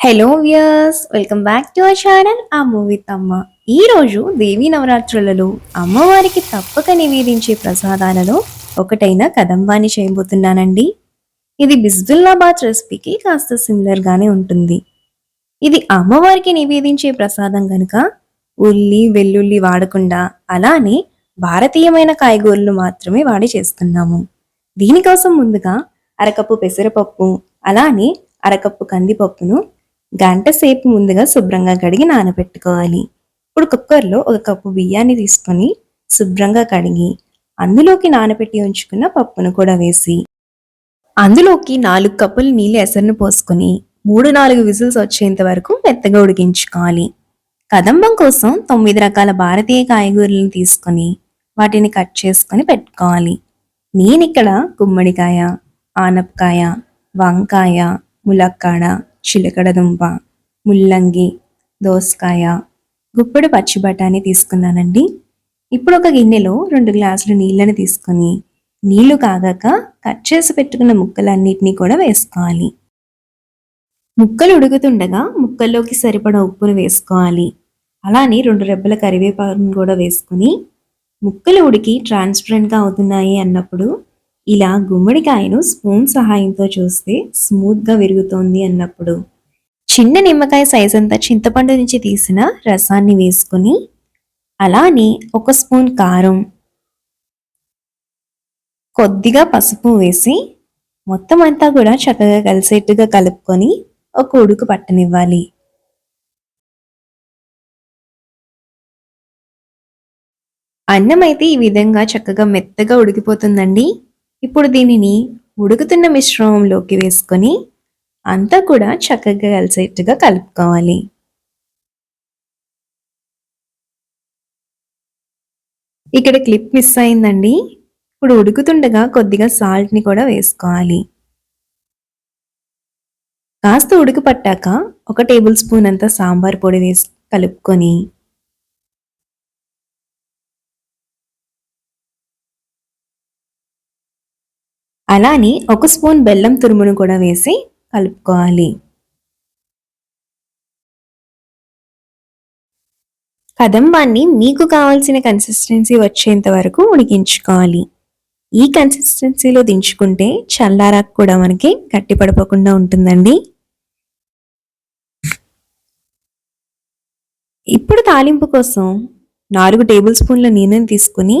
Hello viewers welcome back to our channel ఆ movie Thamma ఈరోజు దేవీ నవరాత్రులలో అమ్మవారికి తప్పక నివేదించే ప్రసాదాలలో ఒకటైన కదంబాని చేయబోతున్నానండి. ఇది బిస్బుల్లాబాద్ రెసిపీకి కాస్త సిమిలర్గానే ఉంటుంది. ఇది అమ్మవారికి నివేదించే ప్రసాదం కనుక ఉల్లి వెల్లుల్లి వాడకుండా అలానే భారతీయమైన కాయగూరలు మాత్రమే వాడి చేస్తున్నాము. దీనికోసం ముందుగా అరకప్పు పెసరపప్పు అలానే అరకప్పు కందిపప్పును గంట సేపు ముందుగా శుభ్రంగా కడిగి నానబెట్టుకోవాలి. ఇప్పుడు కుక్కర్లో ఒక కప్పు బియ్యాన్ని తీసుకొని శుభ్రంగా కడిగి అందులోకి నానబెట్టి ఉంచుకున్న పప్పును కూడా వేసి అందులోకి నాలుగు కప్పులు నీళ్ళు ఎసరును పోసుకొని మూడు నాలుగు విజిల్స్ వచ్చేంత వరకు మెత్తగా ఉడికించుకోవాలి. కదంబం కోసం తొమ్మిది రకాల భారతీయ కాయగూరలను తీసుకొని వాటిని కట్ చేసుకొని పెట్టుకోవాలి. నేను ఇక్కడ గుమ్మడికాయ ఆనపకాయ వంకాయ ములక్కాడ చిలకడ దుంప ముల్లంగి దోసకాయ గుప్పెడు పచ్చి బఠానీ తీసుకున్నానండి. ఇప్పుడు ఒక గిన్నెలో రెండు గ్లాసులు నీళ్ళని తీసుకొని నీళ్ళు కాగాక కట్ చేసి పెట్టుకున్న ముక్కలన్నిటినీ కూడా వేసుకోవాలి. ముక్కలు ఉడుకుతుండగా ముక్కల్లోకి సరిపడా ఉప్పును వేసుకోవాలి. అలానే రెండు రెబ్బల కరివేపాకును కూడా వేసుకుని ముక్కలు ఉడికి ట్రాన్స్పరెంట్గా అవుతున్నాయి అన్నప్పుడు ఇలా గుమ్మడికాయను స్పూన్ సహాయంతో చూస్తే స్మూత్గా విరుగుతోంది అన్నప్పుడు. చిన్న నిమ్మకాయ సైజ్ అంతా చింతపండు నుంచి తీసిన రసాన్ని వేసుకుని అలానే ఒక స్పూన్ కారం కొద్దిగా పసుపు వేసి మొత్తం అంతా కూడా చక్కగా కలిసేట్టుగా కలుపుకొని ఒక ఉడుకు పట్టనివ్వాలి. అన్నం అయితే ఈ విధంగా చక్కగా మెత్తగా ఉడికిపోతుందండి. ఇప్పుడు దీనిని ఉడుకుతున్న మిశ్రమంలోకి వేసుకొని అంతా కూడా చక్కగా కలిసేట్టుగా కలుపుకోవాలి. ఇక్కడ క్లిప్ మిస్ అయిందండి. ఇప్పుడు ఉడుకుతుండగా కొద్దిగా సాల్ట్ని కూడా వేసుకోవాలి. కాస్త ఉడుకు పట్టాక ఒక టేబుల్ స్పూన్ అంత సాంబార్ పొడి వేసి కలుపుకొని అలానే ఒక స్పూన్ బెల్లం తురుమును కూడా వేసి కలుపుకోవాలి. కదంబాన్ని మీకు కావాల్సిన కన్సిస్టెన్సీ వచ్చేంత వరకు ఉడికించుకోవాలి. ఈ కన్సిస్టెన్సీలో దించుకుంటే చల్లారాకు కూడా మనకి గట్టిపడిపోకుండా ఉంటుందండి. ఇప్పుడు తాలింపు కోసం నాలుగు టేబుల్ స్పూన్ల నూనెను తీసుకుని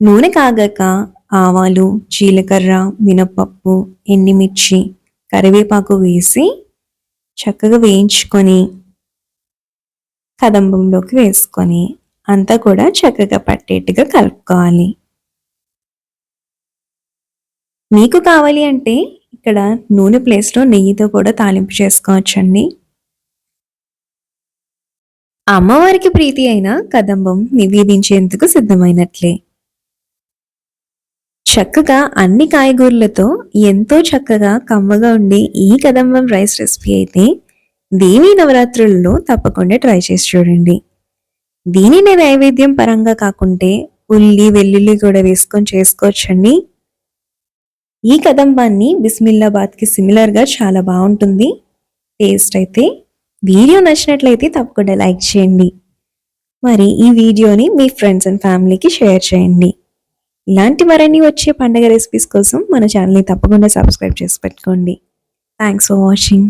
నూనె కాగాక ఆవాలు జీలకర్ర మినపప్పు ఎండిమిర్చి కరివేపాకు వేసి చక్కగా వేయించుకొని కదంబంలోకి వేసుకొని అంతా కూడా చక్కగా పట్టేట్టుగా కలుపుకోవాలి. మీకు కావాలి అంటే ఇక్కడ నూనె ప్లేస్లో నెయ్యితో కూడా తాలింపు చేసుకోవచ్చండి. అమ్మవారికి ప్రీతి అయిన కదంబం నివేదించేందుకు సిద్ధమైనట్లే. చక్కగా అన్ని కాయగూరలతో ఎంతో చక్కగా కమ్మగా ఉండే ఈ కదంబం రైస్ రెసిపీ అయితే దేవీ నవరాత్రులలో తప్పకుండా ట్రై చేసి చూడండి. దీనిని నైవేద్యం పరంగా కాకుంటే ఉల్లి వెల్లుల్లి కూడా వేసుకొని చేసుకోవచ్చండి. ఈ కదంబాన్ని బిస్మిల్లాబాద్కి సిమిలర్గా చాలా బాగుంటుంది. టేస్ట్ అయితే వీడియో నచ్చినట్లయితే తప్పకుండా లైక్ చేయండి. మరి ఈ వీడియోని మీ ఫ్రెండ్స్ అండ్ ఫ్యామిలీకి షేర్ చేయండి. ఇలాంటి మరిన్ని వచ్చే పండగ రెసిపీస్ కోసం మన ఛానల్ని తప్పకుండా సబ్స్క్రైబ్ చేసి పెట్టుకోండి. Thanks for watching